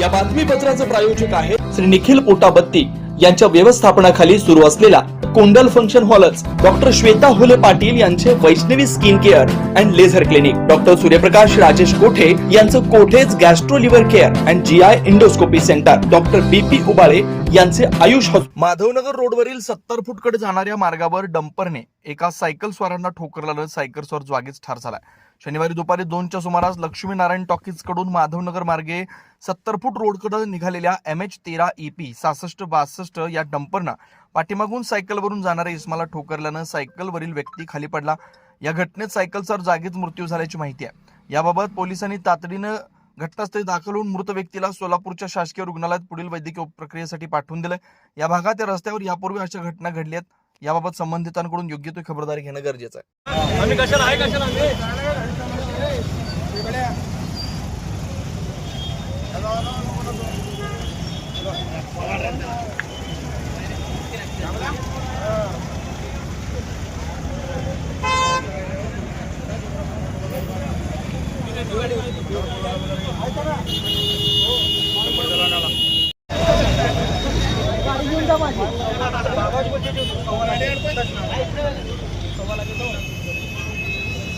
या बातमीपत्राचं प्रायोजक आहे श्री निखिल पोटाबत्ती यांच्या व्यवस्थापनाखाली सुरू असलेला कोंडल फंक्शन हॉलच डॉक्टर श्वेता हुले पाटील यांचे Vaishnavi skin care and laser clinic. Doctor Suryaprakash Rajesh Kothe यांचं कोठेज gastro liver care and G I endoscopy centre. Doctor BP Ubale यांचे आयुष हॉस्पिटल माधवनगर रोडवरील सत्तर फूटकडे जाणाऱ्या मार्गावर डंपरने एका सायकल स्वारांना ठोकरला सायकल स्वार जागीच ठार झाला शनिवारी दुपारी दोनच्या सुमारास लक्ष्मीनारायण टॉकीजकडून माधवनगर मार्गे सत्तर फूट रोडकडे निघालेल्या एम एच तेरा ई पी सहासष्ट बासष्ट या डंपरनं पाठीमागून सायकलवरून जाणाऱ्या इस्माला ठोकरल्यानं सायकलवरील व्यक्ती खाली पडला. या घटनेत सायकलचार जागीच मृत्यू झाल्याची माहिती आहे. याबाबत पोलिसांनी तातडीनं घटनास्थळी दाखल होऊन मृत व्यक्तीला सोलापूरच्या शासकीय रुग्णालयात पुढील वैद्यकीय प्रक्रियेसाठी पाठवून दिलंय. या भागात या रस्त्यावर यापूर्वी अशा घटना घडल्यात याबाबत संबंधितांकडून योग्य तो खबरदारी घेणं गरजेचं आहे.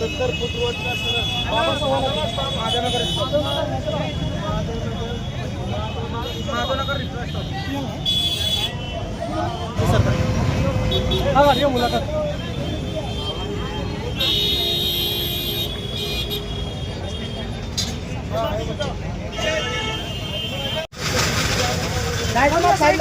सत्तर फूट रोड माझ्या नगर हा मुलाखत. Side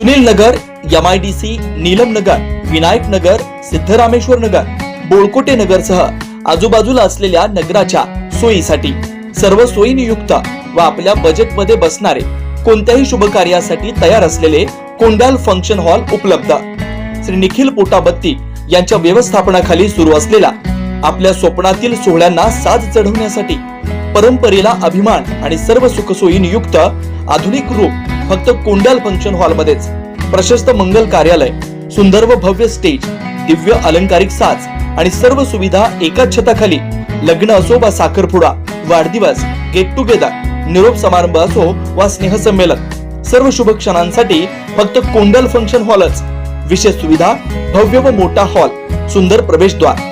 Sunil Nagar M I D C Neelam Nagar Vinayak Nagar Siddharameshwar Nagar Bolkote Nagar सह आजूबाजूला असलेल्या नगराच्या सोयीसाठी सर्व सोयीनियुक्त व आपल्या बजेटमध्ये बसणारे कोणत्याही शुभ कार्यासाठी तयार असलेले कोंडाल फंक्शन हॉल उपलब्ध. श्री निखिल पोटाबत्ती यांच्या व्यवस्थापनाखाली सुरू असलेला आपल्या स्वप्नातील सोहळ्यांना साज चढवण्यासाठी परंपरेला अभिमान आणि सर्व सुखसोयी नियुक्त आधुनिक रूप फक्त कोंडाल फंक्शन हॉल मध्येच प्रशस्त मंगल कार्यालय सुंदर व भव्य स्टेज दिव्य अलंकारिक साज आणि सर्व सुविधा एकाच छताखाली. लग्न असो वा साखरपुडा वाढदिवस गेट टुगेदर निरोप समारंभ असो वा स्नेहसंमेलन सर्व शुभ क्षणांसाठी फक्त कोंडल फंक्शन हॉलच. विशेष सुविधा भव्य व मोठा हॉल सुंदर प्रवेशद्वार.